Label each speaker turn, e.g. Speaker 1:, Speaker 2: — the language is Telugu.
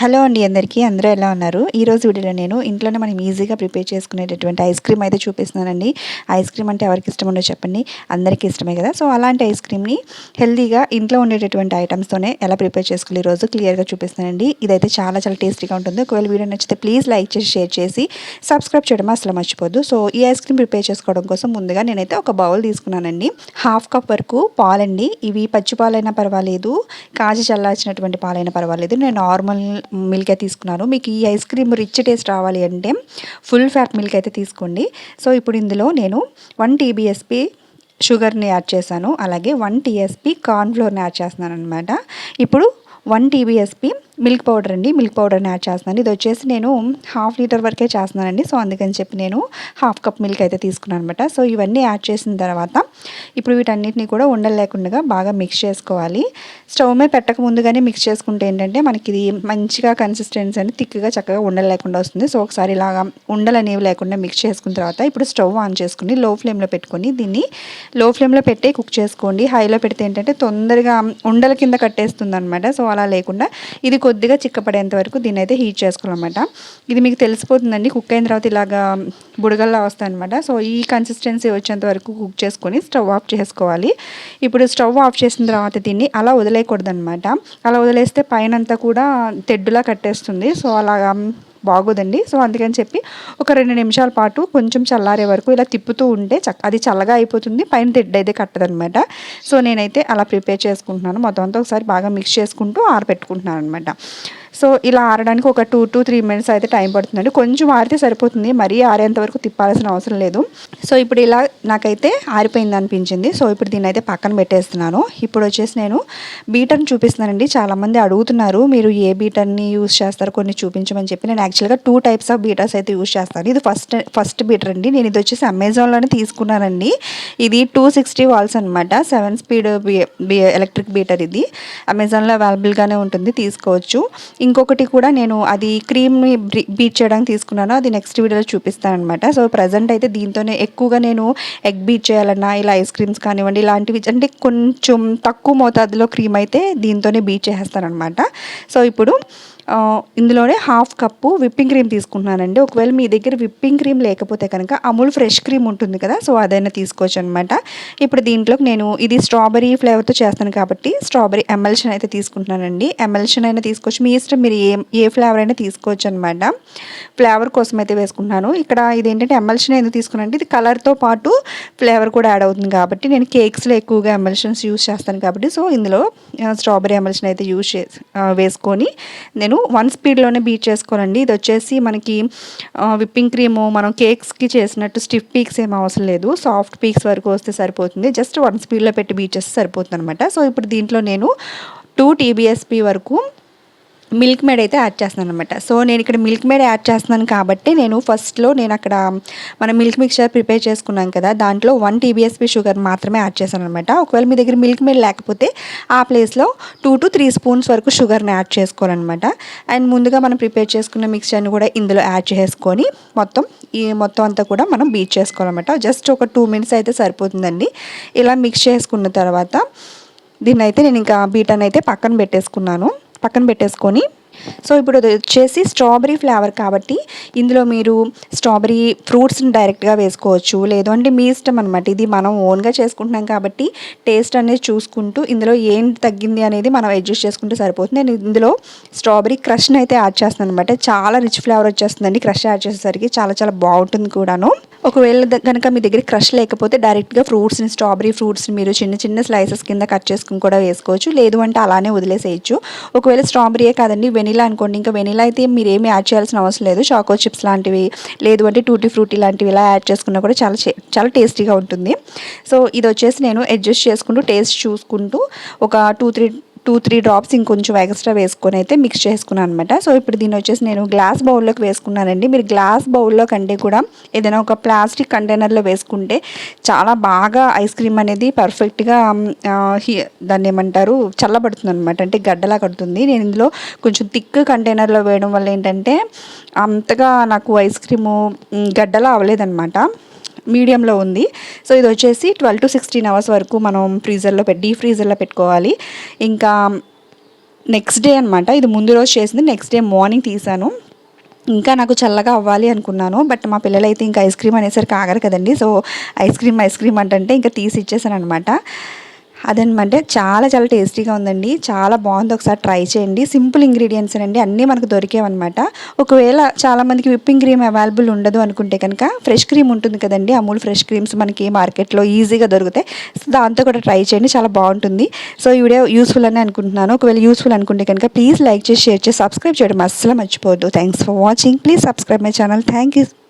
Speaker 1: హలో అండి అందరికీ. అందరూ ఎలా ఉన్నారు? ఈరోజు వీడియోలో నేను ఇంట్లోనే మనం ఈజీగా ప్రిపేర్ చేసుకునేటటువంటి ఐస్ క్రీమ్ అయితే చూపిస్తున్నానండి. ఐస్ క్రీమ్ అంటే ఎవరికి ఇష్టం ఉండో చెప్పండి. అందరికీ ఇష్టమే కదా. సో అలాంటి ఐస్ క్రీమ్ని హెల్తీగా ఇంట్లో ఉండేటటువంటి ఐటమ్స్తోనే ఎలా ప్రిపేర్ చేసుకోవాలి ఈరోజు క్లియర్గా చూపిస్తానండి ఇదైతే చాలా చాలా టేస్టీగా ఉంటుంది. ఒకవేళ వీడియో నచ్చితే ప్లీజ్ లైక్ చేసి షేర్ చేసి సబ్స్క్రైబ్ చేయడం అసలు మర్చిపోద్దు సో ఈ ఐస్ క్రీమ్ ప్రిపేర్ చేసుకోవడం కోసం ముందుగా నేనైతే ఒక బౌల్ తీసుకున్నానండి. హాఫ్ కప్ వరకు పాలండి. ఇవి పచ్చి పాలైనా పర్వాలేదు. కాజు చల్లార్చినటువంటి పాలైనా పర్వాలేదు. నేను నార్మల్ మిల్క్ అయితే తీసుకున్నాను. మీకు ఈ ఐస్ క్రీమ్ రిచ్ టేస్ట్ రావాలి అంటే ఫుల్ ఫ్యాట్ మిల్క్ అయితే తీసుకోండి. సో ఇప్పుడు ఇందులో నేను వన్ టీబీఎస్పీ షుగర్ని యాడ్ చేశాను. అలాగే వన్ టీఎస్పీ కార్న్ఫ్లోర్ని యాడ్ చేస్తున్నాను అనమాట ఇప్పుడు వన్ టీబీఎస్పీ మిల్క్ పౌడర్ అండి మిల్క్ పౌడర్ని యాడ్ చేస్తున్నాను. ఇది వచ్చేసి నేను హాఫ్ లీటర్ వరకే చేస్తున్నానండి. సో అందుకని చెప్పి నేను హాఫ్ కప్ మిల్క్ అయితే తీసుకున్నాను అనమాట సో ఇవన్నీ యాడ్ చేసిన తర్వాత ఇప్పుడు వీటన్నిటిని కూడా ఉండలు లేకుండా బాగా మిక్స్ చేసుకోవాలి. స్టవ్ మీద పెట్టక ముందుగానే మిక్స్ చేసుకుంటే ఏంటంటే మనకి ఇది మంచిగా కన్సిస్టెన్సీ అని థిక్గా చక్కగా ఉండలు లేకుండా వస్తుంది. సో ఒకసారి ఇలాగా ఉండలు అనేవి లేకుండా మిక్స్ చేసుకున్న తర్వాత ఇప్పుడు స్టవ్ ఆన్ చేసుకుని లో ఫ్లేమ్లో పెట్టుకొని దీన్ని లో ఫ్లేమ్లో పెట్టే కుక్ చేసుకోండి. హైలో పెడితే ఏంటంటే తొందరగా ఉండల కింద కట్టేస్తుంది అనమాట సో అలా లేకుండా ఇది కొద్దిగా చిక్కపడేంత వరకు దీన్ని అయితే హీట్ చేసుకోవాలన్నమాట. ఇది మీకు తెలిసిపోతుందండి. కుక్ అయిన తర్వాత ఇలాగా బుడగల్లా వస్తాయి అనమాట సో ఈ కన్సిస్టెన్సీ వచ్చేంత వరకు కుక్ చేసుకొని స్టవ్ ఆఫ్ చేసుకోవాలి. ఇప్పుడు స్టవ్ ఆఫ్ చేసిన తర్వాత దీన్ని అలా వదిలేయకూడదు అనమాట అలా వదిలేస్తే పైనంతా కూడా తెడ్డులా కట్టేస్తుంది. సో అలాగా బాగోదండి. సో అందుకని చెప్పి ఒక రెండు నిమిషాల పాటు కొంచెం చల్లారే వరకు ఇలా తిప్పుతూ ఉంటే చక్క అది చల్లగా అయిపోతుంది. పైన తెడ్డు అయితే కట్టదనమాట. సో నేనైతే అలా ప్రిపేర్ చేసుకుంటున్నాను. మొత్తం అంతా ఒకసారి బాగా మిక్స్ చేసుకుంటూ ఆరబెట్టుకుంటున్నాను అనమాట సో ఇలా ఆరడానికి ఒక టూ టు త్రీ మినిట్స్ అయితే టైం పడుతుందండి. కొంచెం ఆరితే సరిపోతుంది. మరీ ఆరేంత వరకు తిప్పాల్సిన అవసరం లేదు. సో ఇప్పుడు ఇలా నాకైతే ఆరిపోయింది అనిపించింది. సో ఇప్పుడు దీన్ని అయితే పక్కన పెట్టేస్తున్నాను. ఇప్పుడు వచ్చేసి నేను బీటర్ని చూపిస్తున్నానండి. చాలామంది అడుగుతున్నారు మీరు ఏ బీటర్ని యూస్ చేస్తారు? కొన్ని చూపించమని చెప్పి. నేను యాక్చువల్గా టూ టైప్స్ ఆఫ్ బీటర్స్ అయితే యూస్ చేస్తాను. ఇది ఫస్ట్ ఫస్ట్ బీటర్ అండి. నేను ఇది వచ్చేసి అమెజాన్లోనే తీసుకున్నానండి. ఇది టూ సిక్స్టీ వాల్స్ అనమాట సెవెన్ స్పీడ్ ఎలక్ట్రిక్ బీటర్ ఇది. అమెజాన్లో అవైలబుల్గానే ఉంటుంది. తీసుకోవచ్చు. ఇంకొకటి కూడా నేను అది క్రీమ్ని బీట్ చేయడానికి తీసుకున్నాను. అది నెక్స్ట్ వీడియోలో చూపిస్తాను అనమాట సో ప్రజెంట్ అయితే దీంతోనే ఎక్కువగా నేను ఎగ్ బీట్ చేయాలన్నా ఇలా ఐస్ క్రీమ్స్ కానివ్వండి ఇలాంటివి అంటే కొంచెం తక్కువ మోతాదులో క్రీమ్ అయితే దీంతోనే బీట్ చేసేస్తాను అనమాట సో ఇప్పుడు ఇందులోనే హాఫ్ కప్పు విప్పింగ్ క్రీమ్ తీసుకుంటున్నానండి. ఒకవేళ మీ దగ్గర విప్పింగ్ క్రీమ్ లేకపోతే కనుక అమూల్ ఫ్రెష్ క్రీమ్ ఉంటుంది కదా సో అదైనా తీసుకోవచ్చు అనమాట ఇప్పుడు దీంట్లోకి నేను ఇది స్ట్రాబెరీ ఫ్లేవర్తో చేస్తాను కాబట్టి స్ట్రాబెరీ ఎమల్షన్ అయితే తీసుకుంటున్నానండి. ఎమల్షన్ అయినా తీసుకోవచ్చు. మీ ఇష్టం మీరు ఏ ఏ ఫ్లేవర్ అయినా తీసుకోవచ్చు అనమాట ఫ్లేవర్ కోసం అయితే వేసుకుంటున్నాను. ఇక్కడ ఇదేంటంటే ఎమల్షన్ ఎందుకు తీసుకున్నానంటే ఇది కలర్తో పాటు ఫ్లేవర్ కూడా యాడ్ అవుతుంది కాబట్టి నేను కేక్స్లో ఎక్కువగా ఎమల్షన్స్ యూస్ చేస్తాను కాబట్టి సో ఇందులో స్ట్రాబెరీ ఎమల్షన్ అయితే యూస్ చేసి వేసుకొని నేను నేను వన్ స్పీడ్లోనే బీట్ చేసుకోనండి ఇది వచ్చేసి మనకి విప్పింగ్ క్రీము మనం కేక్స్కి చేసినట్టు స్టిఫ్ పీక్స్ ఏం అవసరం లేదు. సాఫ్ట్ పీక్స్ వరకు వస్తే సరిపోతుంది. జస్ట్ వన్ స్పీడ్లో పెట్టి బీట్ చేస్తే సరిపోతుంది అనమాట సో ఇప్పుడు దీంట్లో నేను టూ టీబీఎస్పీ వరకు మిల్క్ మేడ్ అయితే యాడ్ చేస్తున్నాను అనమాట సో నేను ఇక్కడ మిల్క్ మేడ్ యాడ్ చేస్తున్నాను కాబట్టి నేను ఫస్ట్లో నేను అక్కడ మన మిల్క్ మిక్చర్ ప్రిపేర్ చేసుకున్నాం కదా దాంట్లో వన్ టీబీఎస్పీ షుగర్ మాత్రమే యాడ్ చేశాను అనమాట ఒకవేళ మీ దగ్గర మిల్క్ మేడ్ లేకపోతే ఆ ప్లేస్లో టూ టు త్రీ స్పూన్స్ వరకు షుగర్ని యాడ్ చేసుకోవాలన్నమాట. అండ్ ముందుగా మనం ప్రిపేర్ చేసుకున్న మిక్చర్ని కూడా ఇందులో యాడ్ చేసుకొని మొత్తం ఈ మొత్తం అంతా కూడా మనం బీట్ చేసుకోవాలన్నమాట. జస్ట్ ఒక టూ మినిట్స్ అయితే సరిపోతుందండి. ఇలా మిక్స్ చేసుకున్న తర్వాత దీన్ని అయితే నేను ఇంకా బీటన్ అయితే పక్కన పెట్టేసుకున్నాను. పక్కన పెట్టేసుకొని సో ఇప్పుడు వచ్చేసి స్ట్రాబెరీ ఫ్లేవర్ కాబట్టి ఇందులో మీరు స్ట్రాబెరీ ఫ్రూట్స్ని డైరెక్ట్గా వేసుకోవచ్చు. లేదు అంటే మీ ఇష్టం అనమాట ఇది మనం ఓన్గా చేసుకుంటున్నాం కాబట్టి టేస్ట్ అనేది చూసుకుంటూ ఇందులో ఏం తగ్గింది అనేది మనం అడ్జస్ట్ చేసుకుంటే సరిపోతుంది. నేను ఇందులో స్ట్రాబెరీ క్రష్ని అయితే యాడ్ చేస్తాను అనమాట చాలా రిచ్ ఫ్లేవర్ వచ్చేస్తుందండి క్రష్ యాడ్ చేసేసరికి. చాలా చాలా బాగుంటుంది కూడాను. ఒకవేళ కనుక మీ దగ్గర క్రష్ లేకపోతే డైరెక్ట్గా ఫ్రూట్స్ని స్ట్రాబెరీ ఫ్రూట్స్ని మీరు చిన్న చిన్న స్లైసెస్ కింద కట్ చేసుకుని కూడా వేసుకోవచ్చు. లేదు అంటే అలానే వదిలేసేయచ్చు. ఒకవేళ స్ట్రాబెరీయే కాదండి వెనిలా అనుకోండి. ఇంకా వెనిలా అయితే మీరు ఏమి యాడ్ చేయాల్సిన అవసరం లేదు. చాకో చిప్స్ లాంటివి లేదు అంటే టూటీ ఫ్రూటీ లాంటివి ఇలా యాడ్ చేసుకున్నా కూడా చాలా చాలా టేస్టీగా ఉంటుంది. సో ఇది వచ్చేసి నేను అడ్జస్ట్ చేసుకుంటూ టేస్ట్ చూసుకుంటూ ఒక two three two three drops ఇంకొంచెం ఎక్స్ట్రా వేసుకొని అయితే మిక్స్ చేసుకున్నాను అనమాట సో ఇప్పుడు దీన్ని వచ్చేసి నేను గ్లాస్ బౌల్లోకి వేసుకున్నానండి. మీరు గ్లాస్ బౌల్లో కంటే కూడా ఏదైనా ఒక ప్లాస్టిక్ కంటైనర్లో వేసుకుంటే చాలా బాగా ఐస్ క్రీమ్ అనేది పర్ఫెక్ట్గా దాన్ని ఏమంటారు చల్లబడుతుంది అనమాట అంటే గడ్డలా కడుతుంది. నేను ఇందులో కొంచెం థిక్ కంటైనర్లో వేయడం వల్ల ఏంటంటే అంతగా నాకు ఐస్ క్రీము గడ్డలా అవ్వలేదన్నమాట. మీడియంలో ఉంది. సో ఇది వచ్చేసి ట్వెల్వ్ టు సిక్స్టీన్ అవర్స్ వరకు మనం ఫ్రీజర్లో పెట్టి డీ ఫ్రీజర్లో పెట్టుకోవాలి. ఇంకా నెక్స్ట్ డే అనమాట ఇది ముందు రోజు చేసింది నెక్స్ట్ డే మార్నింగ్ తీసాను. ఇంకా నాకు చల్లగా అవ్వాలి అనుకున్నాను బట్ మా పిల్లలు అయితే ఇంకా ఐస్ క్రీమ్ అనేసరికి ఆగరు కదండి. So ice cream ice cream అంటే ఇంకా తీసి ఇచ్చేసాను అనమాట అదనమాట చాలా చాలా టేస్టీగా ఉందండి. చాలా బాగుంది. ఒకసారి ట్రై చేయండి. సింపుల్ ఇంగ్రీడియంట్స్ అండి. అన్నీ మనకు దొరికేవన్నమాట. ఒకవేళ చాలామందికి విప్పింగ్ క్రీమ్ అవైలబుల్ ఉండదు అనుకుంటే కనుక ఫ్రెష్ క్రీమ్ ఉంటుంది కదండి. అమూల్ ఫ్రెష్ క్రీమ్స్ మనకి మార్కెట్లో ఈజీగా దొరుకుతాయి. సో దాంతో కూడా ట్రై చేయండి. చాలా బాగుంటుంది. సో ఈ వీడియో యూస్ఫుల్ అని అనుకుంటున్నాను. ఒకవేళ యూస్ఫుల్ అనుకుంటే కనుక ప్లీజ్ లైక్ చేసి షేర్ చేసి సబ్స్క్రైబ్ చేయడం అస్సలు మర్చిపోవద్దు. Thanks for watching please subscribe my channel thank you